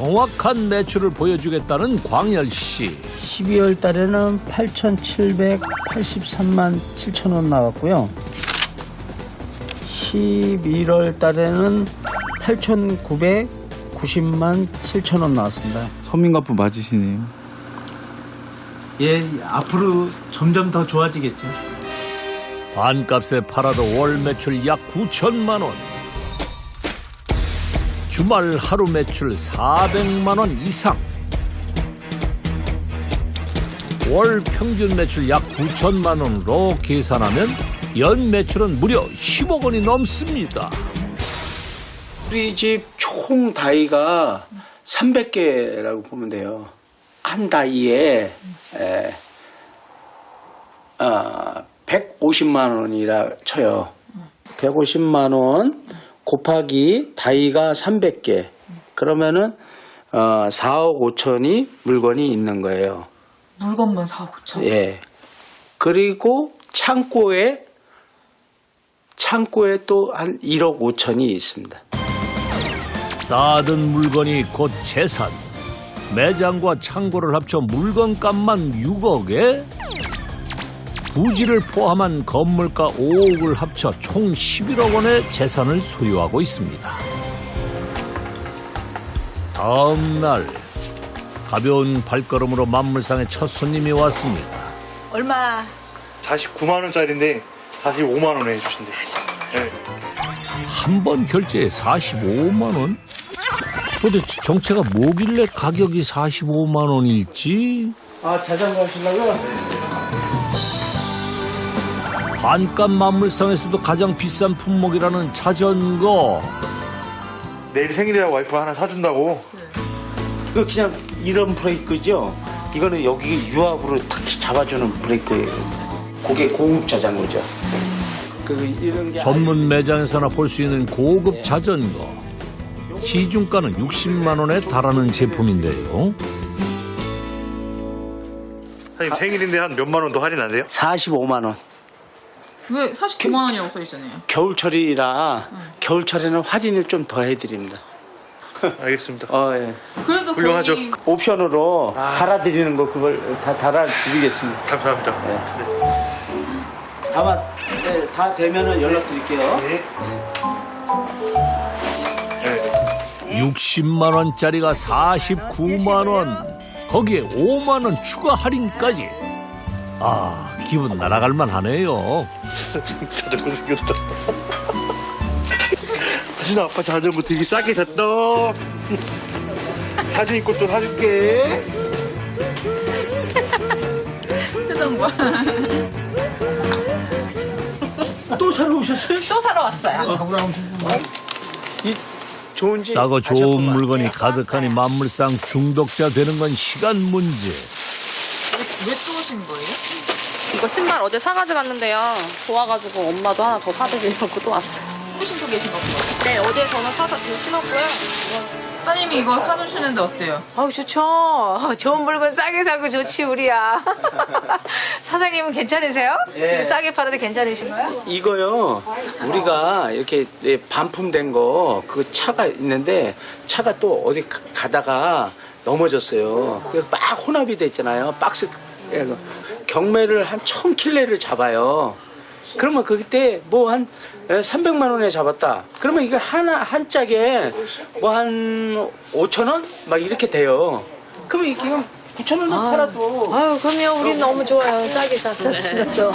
정확한 매출을 보여주겠다는 광열 씨. 12월 달에는 8,783만 7천 원 나왔고요. 11월 달에는 8,990만 7천 원 나왔습니다. 서민가부 맞으시네요. 예, 앞으로 점점 더 좋아지겠죠. 반값에 팔아도 월 매출 약 9천만 원. 주말 하루 매출 400만 원 이상. 월 평균 매출 약 9천만 원으로 계산하면 연 매출은 무려 10억 원이 넘습니다. 우리 집 총 다이가 300개라고 보면 돼요. 한 다이에 에, 아, 150만 원이라 쳐요. 150만 원 곱하기 다이가 300개. 그러면은 어, 4억 5천이 물건이 있는 거예요. 물건만 4억 5천. 예. 그리고 창고에 창고에 또 한 1억 5천이 있습니다. 쌓아둔 물건이 곧 재산. 매장과 창고를 합쳐 물건값만 6억에 부지를 포함한 건물가 5억을 합쳐 총 11억 원의 재산을 소유하고 있습니다. 다음 날 가벼운 발걸음으로 만물상에 첫 손님이 왔습니다. 얼마? 49만 원짜리인데 45만 원에 해주신대. 네. 한번 결제에 45만 원? 도대체 정체가 뭐길래 가격이 45만 원일지? 아, 자전거 하시려고요? 반값 만물상에서도 가장 비싼 품목이라는 자전거. 내일 생일이라 와이프 하나 사준다고. 이거 그냥 이런 브레이크죠? 이거는 여기 유압으로 탁 잡아주는 브레이크예요. 그게 고급 자전거죠. 그 이런 게 전문 매장에서나 볼 수 있는 고급 자전거. 시중가는 60만 원에 달하는 제품인데요. 사장님 생일인데 한 몇만 원 더 할인 안 돼요? 45만 원. 왜 49만 원이라고 써 있잖아요. 겨울철이라 겨울철에는 할인을 좀 더 해드립니다. 알겠습니다. 어, 예. 그래도 훌륭하죠. 거의 옵션으로 달아드리는 거 그걸 다 달아드리겠습니다. 감사합니다. 아마 네, 다 되면은 연락드릴게요. 네. 네. 60만 원짜리가 49만 원. 거기에 5만 원 추가 할인까지. 아, 기분 날아갈 만하네요. 자전거 생겼다. 하준아 아빠 자전거 되게 싸게 샀다. 하준이 것도 사줄게. 표정 봐. 또 사러 오셨어요? 또 사러 왔어요. 이 좋은지 싸고 좋은 물건이 가득하니 만물상 중독자 되는 건 시간 문제. 왜 또 오신 거예요? 이거 신발 어제 사가지고 왔는데요. 좋아가지고 엄마도 하나 더 사드리려고 또 왔어요. 신고 계신 거죠? 네, 어제 저는 사서 지금 신었고요. 따님이 이거 사주시는데 어때요? 아우 좋죠. 좋은 물건 싸게 사고 좋지 우리야. 사장님은 괜찮으세요? 예. 싸게 팔아도 괜찮으신가요? 이거요. 우리가 이렇게 네, 반품된 거 그 차가 있는데 차가 또 어디 가- 가다가 넘어졌어요. 그래서 막 혼합이 돼 있잖아요. 박스 에, 경매를 한 천 킬레를 잡아요. 그러면 그때 뭐 한 300만 원에 잡았다. 그러면 이거 하나 한 짝에 뭐 한 5천 원 막 이렇게 돼요. 그러면 이게 9천 원에 팔아도 아유 그럼요. 우린 너무 좋아요. 싸게 사서 주셔서.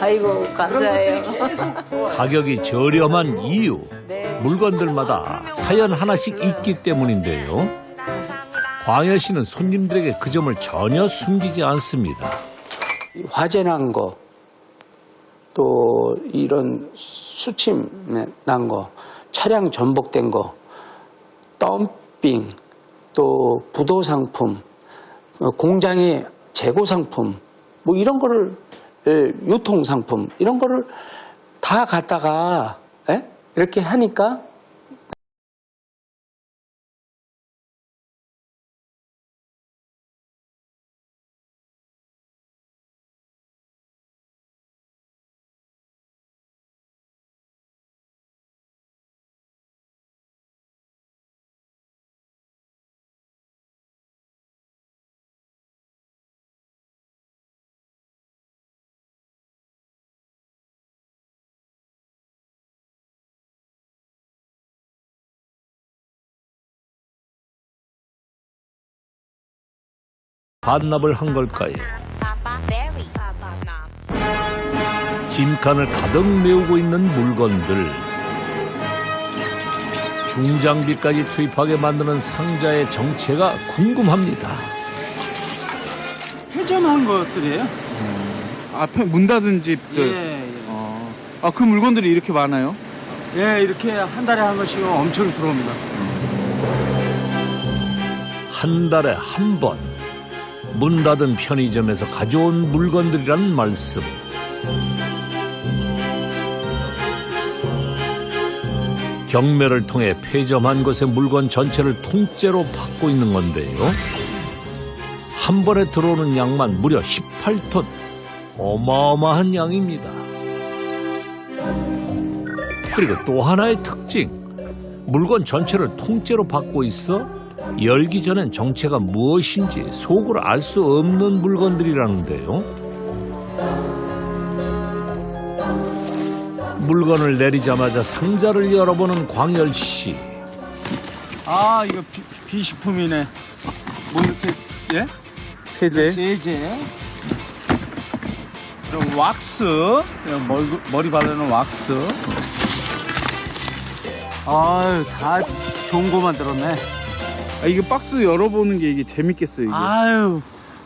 아이고 감사해요. 가격이 저렴한 이유. 물건들마다 사연 하나씩 있기 때문인데요. 광현 씨는 손님들에게 그 점을 전혀 숨기지 않습니다. 화재 난 거, 또 이런 수침 난 거, 차량 전복된 거, 덤핑, 또 부도 상품, 어, 공장의 재고 상품, 뭐 이런 거를 예, 유통 상품 이런 거를 다 갖다가 예? 이렇게 하니까 반납을 한 걸까요? 짐칸을 가득 메우고 있는 물건들. 중장비까지 투입하게 만드는 상자의 정체가 궁금합니다. 회전한 것들이에요. 앞에 문 닫은 집들. 예, 예. 어. 아, 그 물건들이 이렇게 많아요? 예, 이렇게 한 달에 한 번씩 엄청 들어옵니다. 한 달에 한 번 문 닫은 편의점에서 가져온 물건들이란 말씀. 경매를 통해 폐점한 곳의 물건 전체를 통째로 받고 있는 건데요. 한 번에 들어오는 양만 무려 18톤. 어마어마한 양입니다. 그리고 또 하나의 특징. 물건 전체를 통째로 받고 있어 열기 전엔 정체가 무엇인지 속을 알 수 없는 물건들이라는데요. 물건을 내리자마자 상자를 열어보는 광열 씨. 아, 이거 비, 비식품이네. 뭐 이렇게, 예? 세제. 세제. 그리고 왁스. 머리, 머리 바르는 왁스. 아유, 다 좋은 거 만 들었네. 아, 이거 박스 열어보는 게 이게 재밌겠어요, 이게. 아유,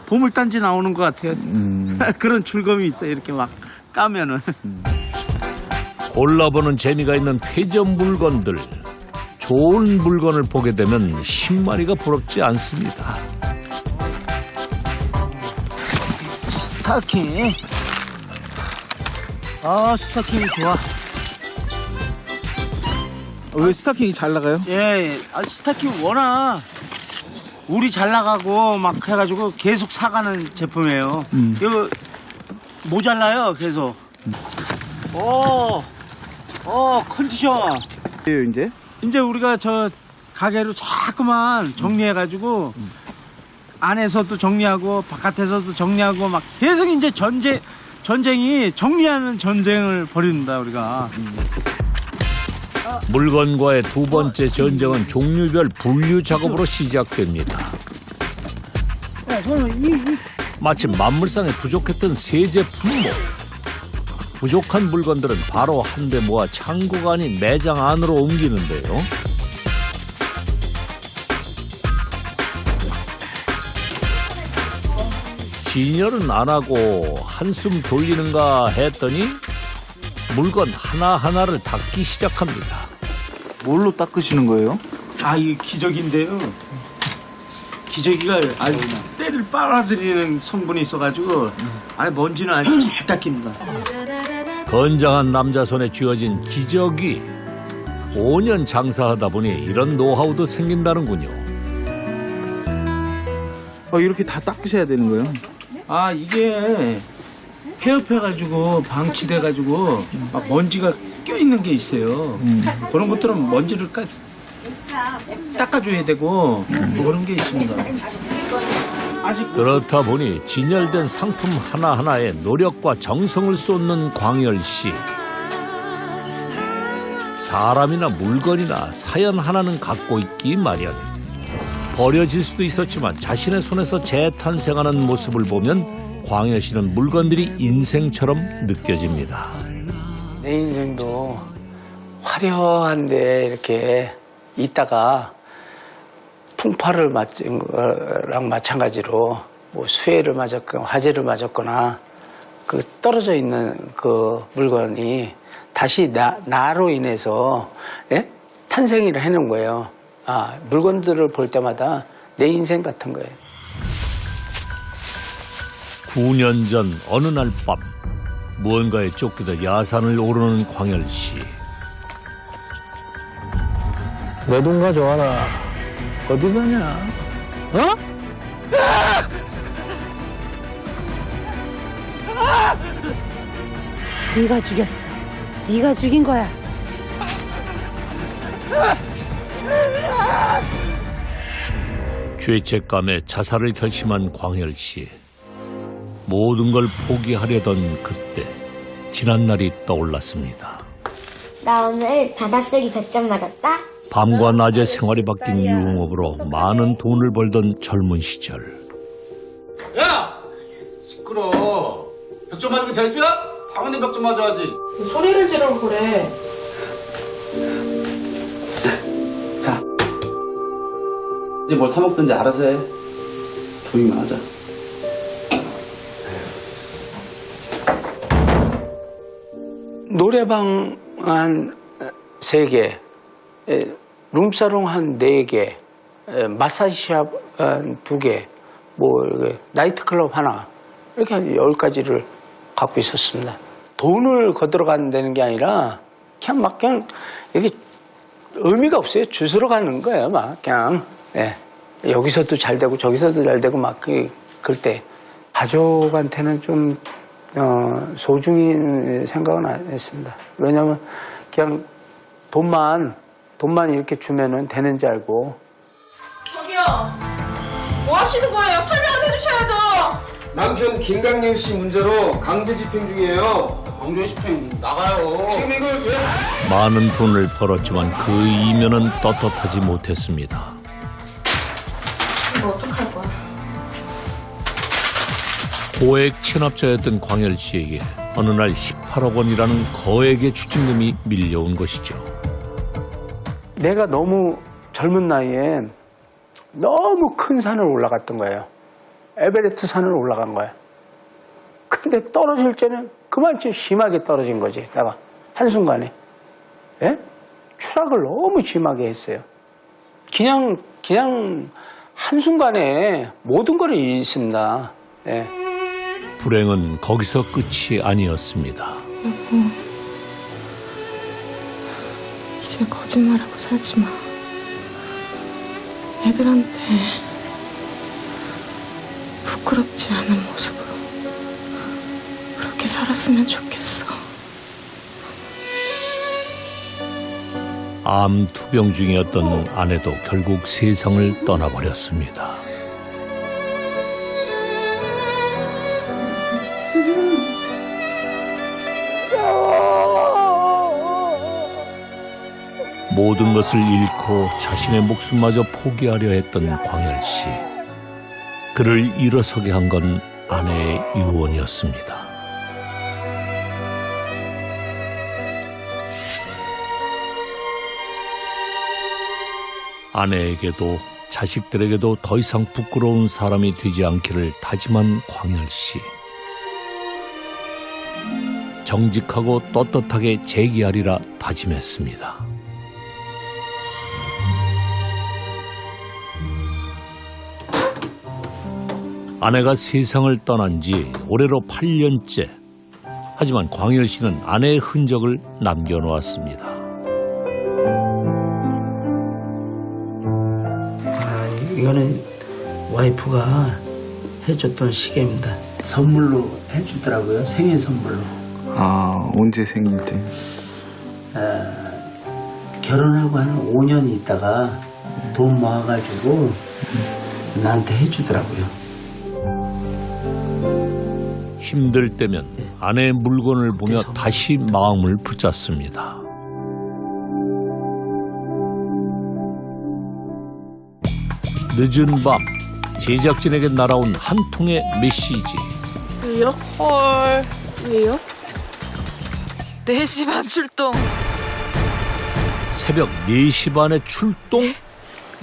보물단지 나오는 것 같아요. 음. 그런 즐거움이 있어요. 이렇게 막 까면은. 골라보는 재미가 있는 폐점 물건들. 좋은 물건을 보게 되면 10마리가 부럽지 않습니다. 스타킹. 아, 스타킹이 좋아. 어, 왜 스타킹이 잘 나가요? 예, 아, 스타킹 워낙 우리 잘 나가고 막 해가지고 계속 사가는 제품이에요. 이거 모자라요, 계속. 오, 오, 컨디션. 예요 이제? 이제 우리가 저 가게로 자꾸만 정리해가지고 안에서도 정리하고 바깥에서도 정리하고 막 계속 이제 전쟁 전쟁이 정리하는 전쟁을 벌입니다 우리가. 물건과의 두 번째 전쟁은 종류별 분류 작업으로 시작됩니다. 마침 만물상에 부족했던 세제 품목. 부족한 물건들은 바로 한대 모아 창고가 아닌 매장 안으로 옮기는데요. 진열은 안 하고 한숨 돌리는가 했더니 물건 하나하나를 닦기 시작합니다. 뭘로 닦으시는 거예요? 아, 이게 기저귀인데요. 기저귀가 아주 때를 빨아들이는 성분이 있어가지고 아 먼지는 아주 잘 닦입니다. 건장한 남자 손에 쥐어진 기저귀. 5년 장사하다 보니 이런 노하우도 생긴다는군요. 어, 이렇게 다 닦으셔야 되는 거예요? 아 이게 폐업해가지고 방치돼가지고 막 먼지가 껴있는 게 있어요. 그런 것들은 먼지를 까, 닦아줘야 되고 뭐 그런 게 있습니다. 그렇다 보니 진열된 상품 하나하나에 노력과 정성을 쏟는 광열 씨. 사람이나 물건이나 사연 하나는 갖고 있기 마련. 버려질 수도 있었지만 자신의 손에서 재탄생하는 모습을 보면 광열 씨는 물건들이 인생처럼 느껴집니다. 내 인생도 화려한데 이렇게 있다가 풍파를 맞은 거랑 마찬가지로 뭐 수해를 맞았거나 화재를 맞았거나 그 떨어져 있는 그 물건이 다시 나, 나로 인해서 예? 탄생을 해놓은 거예요. 아 물건들을 볼 때마다 내 인생 같은 거예요. 9년 전 어느 날 밤 무언가에 쫓기다 야산을 오르는 광열 씨. 내 돈 가져와라. 어디 가냐? 어? 네가 죽였어. 네가 죽인 거야. 죄책감에 자살을 결심한 광열 씨. 모든 걸 포기하려던 그때 지난 날이 떠올랐습니다. 나 오늘 바닷속이 100점 맞았다? 밤과 낮의 생활이 바뀐 유흥업으로 많은 돈을 벌던 젊은 시절. 야! 시끄러. 벽좀 맞으면 될 수야? 당연히 벽좀 맞아야지. 소리를 지르고 그래. 자. 이제 뭘 사먹든지 알아서 해. 조용히만 하자. 노래방 한 세 개, 에, 룸사롱 한 네 개, 에, 마사지샵 한 두 개, 뭐 나이트클럽 하나 이렇게 한 열 가지를 갖고 있었습니다. 돈을 거들어 가는 게 아니라 그냥 막 그냥 이렇게 의미가 없어요. 주스러 가는 거예요, 막 그냥. 예. 여기서도 잘 되고 저기서도 잘 되고 막 그, 그럴 때 가족한테는 좀 어, 소중히 생각은 안 했습니다. 왜냐하면 그냥 돈만 돈만 이렇게 주면은 되는지 알고 저기요. 뭐 하시는 거예요? 설명을 해주셔야죠. 남편 김강렬 씨 문제로 강제 집행 중이에요. 강제 집행 나가요. 지금 이걸 왜? 많은 돈을 벌었지만 그 이면은 떳떳하지 못했습니다. 고액 체납자였던 광열 씨에게 어느 날 18억 원이라는 거액의 추징금이 밀려온 것이죠. 내가 너무 젊은 나이에 너무 큰 산을 올라갔던 거예요. 에베레스트 산을 올라간 거야. 근데 떨어질 때는 그만큼 심하게 떨어진 거지. 내가 한순간에. 예? 추락을 너무 심하게 했어요. 그냥, 그냥 한순간에 모든 걸 잃습니다. 예. 불행은 거기서 끝이 아니었습니다. 이제 거짓말하고 살지 마. 애들한테 부끄럽지 않은 모습으로 그렇게 살았으면 좋겠어. 암 투병 중이었던 아내도 결국 세상을 떠나버렸습니다. 모든 것을 잃고 자신의 목숨마저 포기하려 했던 광열 씨. 그를 일어서게 한 건 아내의 유언이었습니다. 아내에게도 자식들에게도 더 이상 부끄러운 사람이 되지 않기를 다짐한 광열 씨. 정직하고 떳떳하게 재기하리라 다짐했습니다. 아내가 세상을 떠난 지 올해로 8년째. 하지만 광열 씨는 아내의 흔적을 남겨놓았습니다. 아, 이거는 와이프가 해줬던 시계입니다. 선물로 해주더라고요. 생일 선물로. 아 언제 생일 때? 결혼하고 한 5년 있다가 돈 모아가지고 나한테 해주더라고요. 힘들 때면 아내의 물건을 보며 다시 마음을 붙잡습니다. 늦은 밤 제작진에게 날아온 한 통의 메시지. 왜요? 헐. 왜요? 4시 반 출동. 새벽 4시 반에 출동?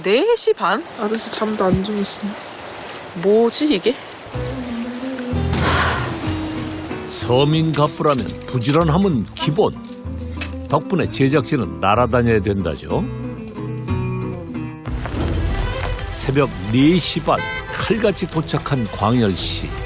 4시 반? 아저씨 잠도 안 주무시네. 뭐지 이게? 서민 갑부라면 부지런함은 기본. 덕분에 제작진은 날아다녀야 된다죠. 새벽 4시 반 칼같이 도착한 광열 씨.